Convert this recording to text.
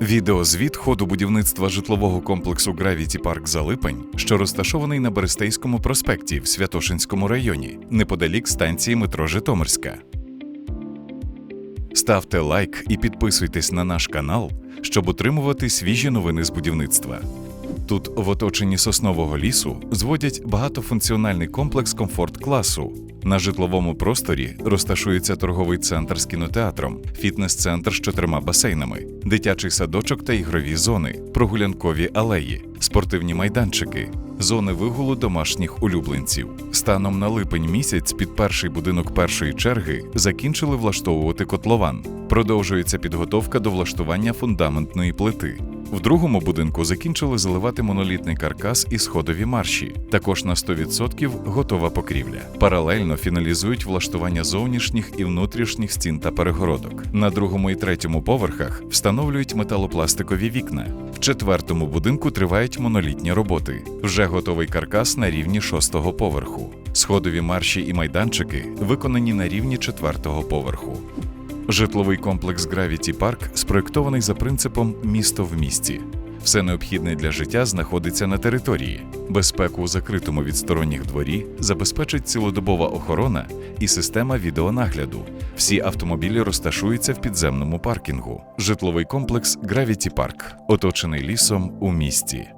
Відеозвіт ходу будівництва житлового комплексу Gravity Park Залипень, що розташований на Берестейському проспекті в Святошинському районі, неподалік станції метро Житомирська. Ставте лайк і підписуйтесь на наш канал, щоб отримувати свіжі новини з будівництва. Тут, в оточенні соснового лісу, зводять багатофункціональний комплекс комфорт-класу. На житловому просторі розташується торговий центр з кінотеатром, фітнес-центр з чотирма басейнами, дитячий садочок та ігрові зони, прогулянкові алеї, спортивні майданчики, зони вигулу домашніх улюбленців. Станом на липень місяць під перший будинок першої черги закінчили влаштовувати котлован. Продовжується підготовка до влаштування фундаментної плити. В другому будинку закінчили заливати монолітний каркас і сходові марші. Також на 100% готова покрівля. Паралельно фіналізують влаштування зовнішніх і внутрішніх стін та перегородок. На другому і третьому поверхах встановлюють металопластикові вікна. В четвертому будинку тривають монолітні роботи. Вже готовий каркас на рівні шостого поверху. Сходові марші і майданчики виконані на рівні четвертого поверху. Житловий комплекс Gravity Park спроєктований за принципом місто в місті. Все необхідне для життя знаходиться на території. Безпеку у закритому від сторонніх дворі забезпечить цілодобова охорона і система відеонагляду. Всі автомобілі розташуються в підземному паркінгу. Житловий комплекс Gravity Park, оточений лісом у місті.